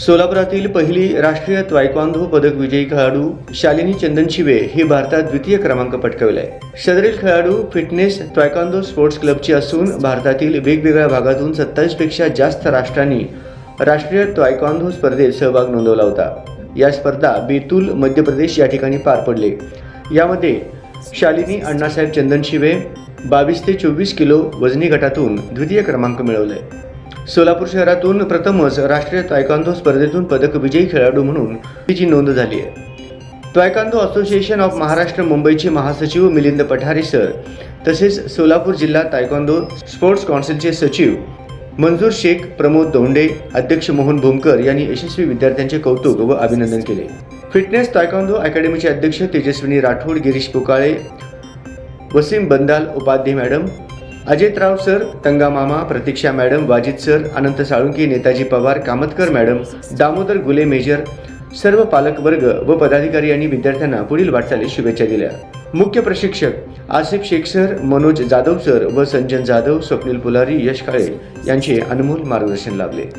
सोलापुरातील पहिली राष्ट्रीय त्वायक्वांदो पदक विजयी खेळाडू शालिनी चंदनशिवे ही भारतात द्वितीय क्रमांक पटकावलाय. सदरील खेळाडू फिटनेस त्वायक्वांदो स्पोर्ट्स क्लबची असून भारतातील वेगवेगळ्या भागातून सत्तावीसपेक्षा जास्त राष्ट्रांनी राष्ट्रीय त्वायक्वांदो स्पर्धेत सहभाग नोंदवला होता. या स्पर्धा बेतूल मध्य प्रदेश या ठिकाणी पार पडले. यामध्ये शालिनी अण्णासाहेब चंदनशिवे बावीस ते चोवीस किलो वजनी गटातून द्वितीय क्रमांक मिळवलाय सोलापूर शहरातून प्रथमच राष्ट्रीय तायकांदो स्पर्धेतून पदक विजयी खेळाडू म्हणून तिची नोंद झाली आहे. तायकांदो असोसिएशन ऑफ महाराष्ट्र मुंबईचे महासचिव मिलिंद पठारे सर तसेच सोलापूर जिल्हा तायकांदो स्पोर्ट्स कौन्सिलचे सचिव मंजूर शेख प्रमोद दोंडे अध्यक्ष मोहन भूमकर यांनी यशस्वी विद्यार्थ्यांचे कौतुक व अभिनंदन केले. फिटनेस तायकांदो अकॅडमीचे अध्यक्ष तेजस्विनी राठोड गिरीश पुकाळे वसीम बंदाल उपाध्ये मॅडम अजितराव सर तंगा मामा Pratiksha madam Wajid sir Anant Salunke Netaji Pawar Kamatkar madam Damodar Gule major सर्व पालकवर्ग व पदाधिकारी यांनी विद्यार्थ्यांना पुढील वाटचाली शुभेच्छा दिल्या. मुख्य प्रशिक्षक आसिफ शेख सर मनोज जाधव सर व संजन जाधव स्वप्नील पुलारी यश काळे यांचे अनमोल मार्गदर्शन लाभले.